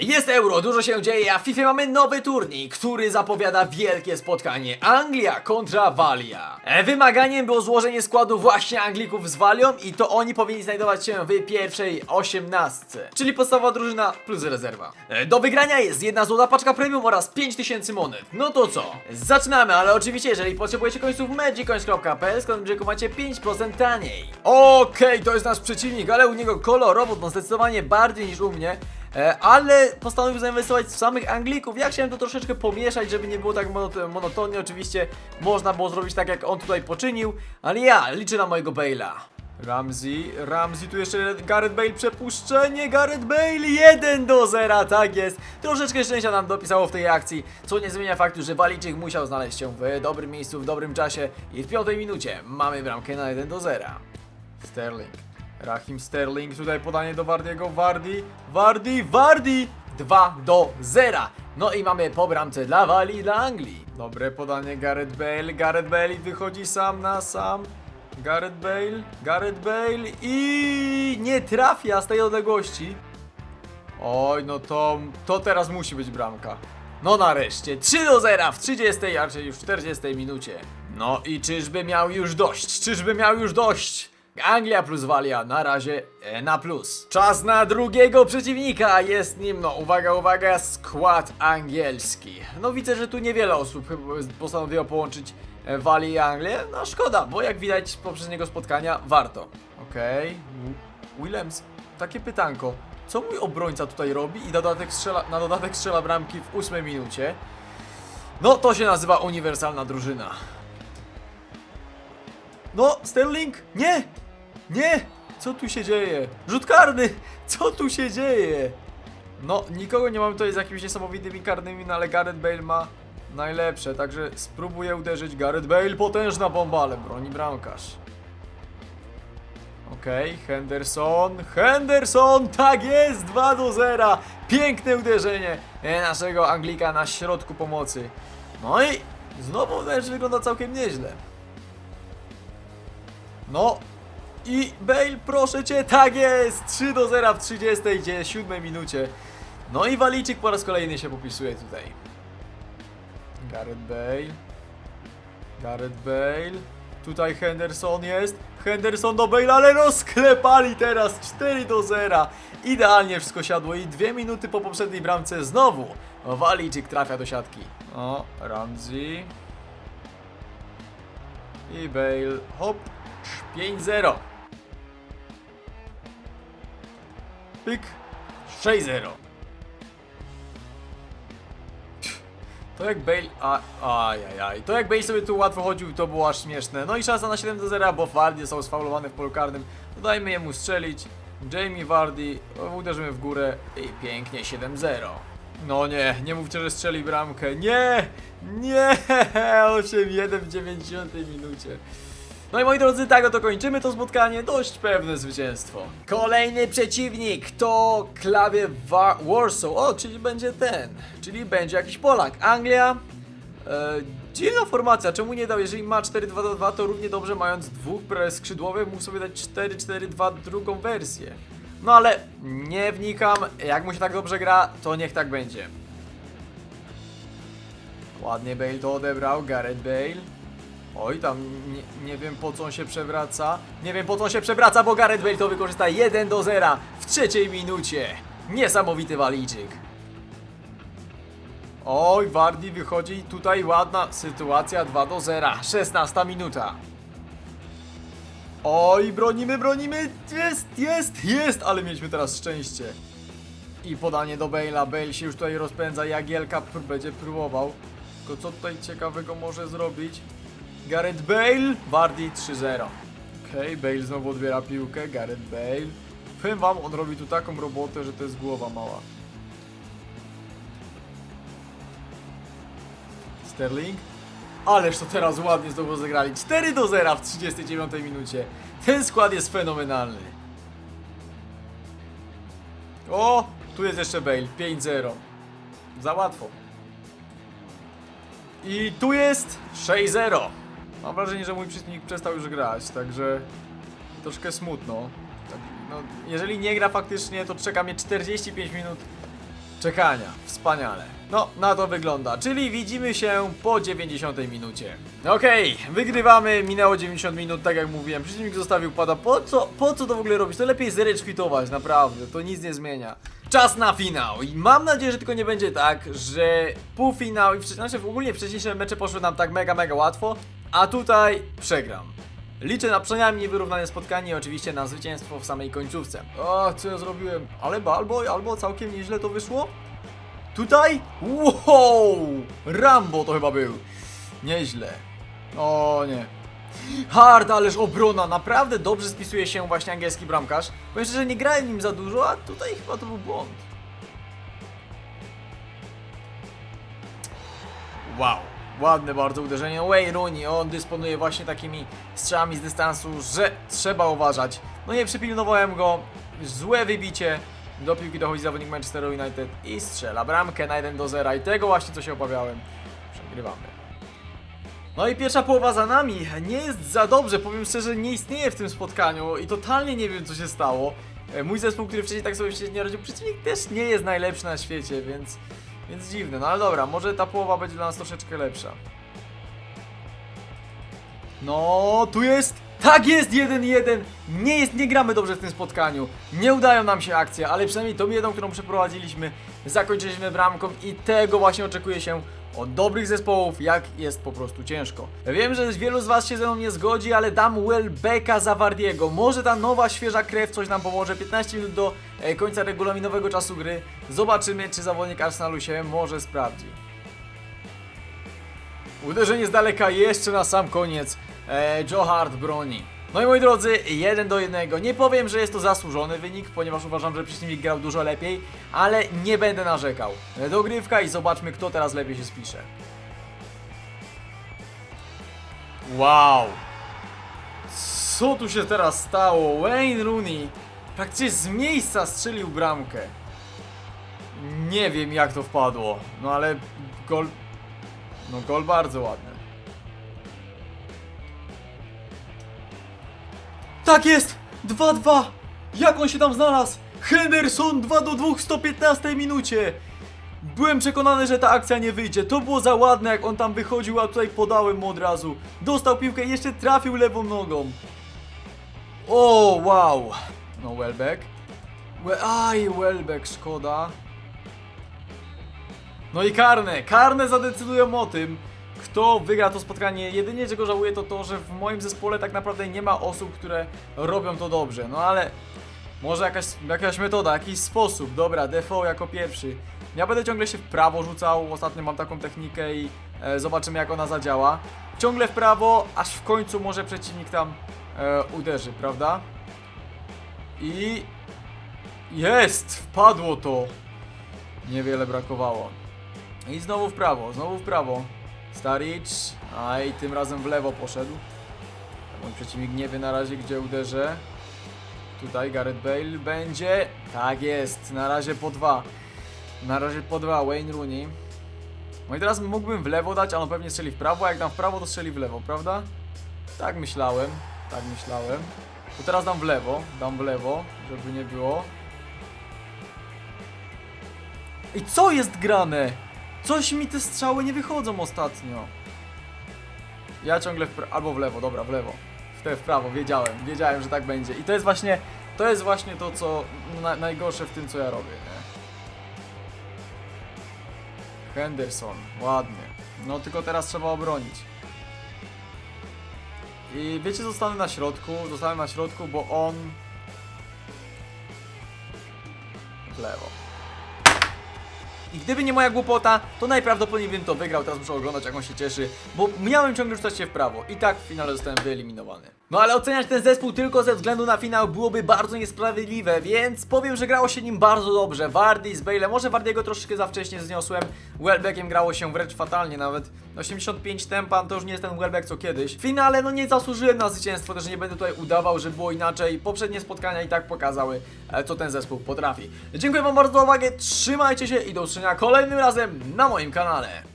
Jest euro, dużo się dzieje, a w FIFA mamy nowy turniej, który zapowiada wielkie spotkanie Anglia kontra Walia. E, Wymaganiem było złożenie składu właśnie Anglików z Walią i to oni powinni znajdować się w pierwszej osiemnastce, czyli podstawowa drużyna plus rezerwa. E, Do wygrania jest jedna złota paczka premium oraz 5000 monet. No to co? Zaczynamy, ale oczywiście jeżeli potrzebujecie końców magicoins.pl, skąd Magicu macie 5% taniej. Okej, to jest nasz przeciwnik, ale u niego kolorowód, no zdecydowanie bardziej niż u mnie. E, ale postanowił zainwestować w samych Anglików. Ja chciałem to troszeczkę pomieszać, żeby nie było tak mono- monotonnie. Oczywiście można było zrobić tak, jak on tutaj poczynił, ale ja liczę na mojego Bale'a. Ramsey, Ramsey, tu jeszcze Gareth Bale, przepuszczenie, Gareth Bale 1 do 0, tak jest. Troszeczkę szczęścia nam dopisało w tej akcji, co nie zmienia faktu, że Walijczyk musiał znaleźć się w dobrym miejscu, w dobrym czasie i w piątej minucie mamy bramkę na 1 do 0. Sterling. Rahim Sterling, tutaj podanie do Wardiego, Wardi, Wardi, Wardi! 2 do 0. No i mamy po bramce dla Walii dla Anglii. Dobre podanie Gareth Bale, Gareth Bale wychodzi sam na sam. Gareth Bale, Gareth Bale i nie trafia z tej odległości. Oj, no to, to teraz musi być bramka. No nareszcie, 3 do 0 w 30, a raczej już w 40 minucie. No i czyżby miał już dość, czyżby miał już dość. Anglia plus Walia na razie e, na plus. Czas na drugiego przeciwnika, jest nim, no uwaga, uwaga, skład angielski. No widzę, że tu niewiele osób postanowiło połączyć e, Walię i Anglię. No szkoda, bo jak widać z poprzedniego spotkania warto. Okej, okay. Willems, takie pytanko. Co mój obrońca tutaj robi i na dodatek strzela, na dodatek strzela bramki w ósmej minucie? No, to się nazywa uniwersalna drużyna. No, Sterling? Nie! Nie! Co tu się dzieje? Rzut karny! Co tu się dzieje? No, nikogo nie mamy tutaj z jakimiś niesamowitymi karnymi, no ale Gareth Bale ma najlepsze, także spróbuję uderzyć. Gareth Bale, potężna bomba, ale broni bramkarz. Okej, Henderson, Henderson, tak jest, 2 do 0. Piękne uderzenie e, naszego Anglika na środku pomocy. No i znowu mecz wygląda całkiem nieźle. No i Bale, proszę cię, tak jest, 3 do 0 w 37 minucie. No i Walijczyk po raz kolejny się popisuje tutaj. Gareth Bale. Gareth Bale. Tutaj Henderson jest. Henderson do Bale, ale rozklepali teraz 4 do 0. Idealnie wszystko siadło i dwie minuty po poprzedniej bramce znowu Walijczyk trafia do siatki. O, Ramsey. I Bale, hop, 5-0. Pyk, 6-0. To jak Bale, ajajaj, to jak Bale sobie tu łatwo chodził, to było aż śmieszne. No i szansa na 7 do 0, bo Wardy został sfaulowany w polu karnym. Dajmy jemu strzelić. Jamie Vardy, uderzymy w górę i pięknie 7-0. No nie, nie mówcie, że strzeli bramkę. Nie, nie, 8-1 w 90 minucie. No i moi drodzy, tak oto kończymy to spotkanie, dość pewne zwycięstwo. Kolejny przeciwnik to klawie Wa Warsaw, o, czyli będzie ten, czyli będzie jakiś Polak. Anglia, e, dziwna formacja, czemu nie dał, jeżeli ma 4-2-2, to równie dobrze mając dwóch skrzydłowych mógł sobie dać 4-4-2 drugą wersję. No ale nie wnikam, jak mu się tak dobrze gra, to niech tak będzie. Ładnie Bale to odebrał, Gareth Bale. Oj, tam nie, nie wiem po co on się przewraca. Nie wiem po co on się przewraca, bo Gareth Bale to wykorzysta 1 do 0 w trzeciej minucie. Niesamowity Walijczyk. Oj, Wardi wychodzi tutaj ładna sytuacja 2 do 0. 16 minuta. Oj, bronimy, bronimy. Jest, jest, jest, ale mieliśmy teraz szczęście. I podanie do Bale'a. Bale się już tutaj rozpędza. Jagielka będzie próbował. Tylko co tutaj ciekawego może zrobić? Gareth Bale, Wardy 3-0. Okej, Bale znowu odbiera piłkę, Gareth Bale. Powiem wam, on robi tu taką robotę, że to jest głowa mała. Sterling. Ależ to teraz ładnie znowu zagrali. 4 do 0 w 39 minucie. Ten skład jest fenomenalny. O, tu jest jeszcze Bale, 5-0. Za łatwo. I tu jest 6-0. Mam wrażenie, że mój przeciwnik przestał już grać, także troszkę smutno. Tak, no, jeżeli nie gra faktycznie, to czeka mnie 45 minut czekania. Wspaniale. No, na to wygląda. Czyli widzimy się po 90 minucie. Okej, wygrywamy. Minęło 90 minut, tak jak mówiłem. Przeciwnik zostawił pada. Po co, po co to w ogóle robić? To lepiej zrage quitować, naprawdę. To nic nie zmienia. Czas na finał i mam nadzieję, że tylko nie będzie tak, że półfinał i znaczy w ogóle wcześniejsze mecze poszły nam tak mega, mega łatwo, a tutaj przegram. Liczę na przynajmniej wyrównane spotkanie i oczywiście na zwycięstwo w samej końcówce. O, co ja zrobiłem? Ale albo, albo całkiem nieźle to wyszło? Tutaj? Wow! Rambo to chyba był. Nieźle. O nie. Hard, ależ obrona. Naprawdę dobrze spisuje się właśnie angielski bramkarz. Powiem szczerze, nie grałem nim za dużo, a tutaj chyba to był błąd. Wow. Ładne bardzo uderzenie. Wayne Rooney, on dysponuje właśnie takimi strzałami z dystansu, że trzeba uważać. No nie przypilnowałem go. Złe wybicie. Do piłki dochodzi zawodnik Manchester United i strzela bramkę na 1 do 0 i tego właśnie co się obawiałem. Przegrywamy. No i pierwsza połowa za nami. Nie jest za dobrze, powiem szczerze, nie istnieje w tym spotkaniu i totalnie nie wiem co się stało. E, Mój zespół, który wcześniej tak sobie wcześniej nie radził, przeciwnik też nie jest najlepszy na świecie, więc, więc dziwne. No ale dobra, może ta połowa będzie dla nas troszeczkę lepsza. No, tu jest. Tak jest 1-1. Nie jest, nie gramy dobrze w tym spotkaniu. Nie udają nam się akcje, ale przynajmniej tą jedną, którą przeprowadziliśmy, zakończyliśmy bramką i tego właśnie oczekuje się od dobrych zespołów, jak jest po prostu ciężko. Wiem, że wielu z Was się ze mną nie zgodzi, ale dam Welbecka za Wardiego. Może ta nowa, świeża krew coś nam pomoże. 15 minut do e, końca regulaminowego czasu gry. Zobaczymy, czy zawodnik Arsenalu się może sprawdzi. Uderzenie z daleka jeszcze na sam koniec. E, Joe Hart broni. No i moi drodzy, 1 do 1. Nie powiem, że jest to zasłużony wynik, ponieważ uważam, że przeciwnik grał dużo lepiej, ale nie będę narzekał. Dogrywka i zobaczmy, kto teraz lepiej się spisze. Wow! Co tu się teraz stało? Wayne Rooney praktycznie z miejsca strzelił bramkę. Nie wiem jak to wpadło, no ale gol... No gol bardzo ładny. Tak jest! 2-2! Jak on się tam znalazł? Henderson 2 do 2 w 115 minucie! Byłem przekonany, że ta akcja nie wyjdzie. To było za ładne, jak on tam wychodził, a tutaj podałem mu od razu. Dostał piłkę i jeszcze trafił lewą nogą. O, wow! No, Welbeck. We Aj, Welbeck, szkoda. No i karne. Karne zadecydują o tym, kto wygra to spotkanie. Jedynie czego żałuję to to, że w moim zespole tak naprawdę nie ma osób, które robią to dobrze. No ale może jakaś, jakaś metoda, jakiś sposób. Dobra, Defoe jako pierwszy. Ja będę ciągle się w prawo rzucał. Ostatnio mam taką technikę i e, zobaczymy jak ona zadziała. Ciągle w prawo, aż w końcu może przeciwnik tam e, uderzy, prawda? I jest! Wpadło to! Niewiele brakowało. I znowu w prawo, znowu w prawo. Staricz, a i tym razem w lewo poszedł. Mój przeciwnik nie wie na razie gdzie uderzę. Tutaj Gareth Bale będzie. Tak jest, na razie po dwa. Na razie po dwa, Wayne Rooney. No i teraz mógłbym w lewo dać, a on pewnie strzeli w prawo, a jak dam w prawo, to strzeli w lewo, prawda? Tak myślałem, tak myślałem. To teraz dam w lewo, dam w lewo, żeby nie było. I co jest grane? Coś mi te strzały nie wychodzą ostatnio. Ja ciągle w pra- albo w lewo, dobra, w lewo. W te w prawo, wiedziałem, wiedziałem, że tak będzie. I to jest właśnie, to jest właśnie to, co na, najgorsze w tym, co ja robię, nie? Henderson, ładnie. No tylko teraz trzeba obronić. I wiecie, zostanę na środku, zostanę na środku, bo on... W lewo. I gdyby nie moja głupota, to najprawdopodobniej bym to wygrał. Teraz muszę oglądać, jak on się cieszy, bo miałem ciągle rzucać się w prawo. I tak w finale zostałem wyeliminowany. No ale oceniać ten zespół tylko ze względu na finał byłoby bardzo niesprawiedliwe, więc powiem, że grało się nim bardzo dobrze. Wardy z Bale, może Wardiego troszeczkę za wcześnie zniosłem. Welbeckiem grało się wręcz fatalnie nawet. 85 tempa to już nie jest ten Welbeck co kiedyś. W finale no nie zasłużyłem na zwycięstwo, też nie będę tutaj udawał, że było inaczej. Poprzednie spotkania i tak pokazały, e, co ten zespół potrafi. Dziękuję wam bardzo za uwagę, trzymajcie się i do usłyszenia kolejnym razem na moim kanale.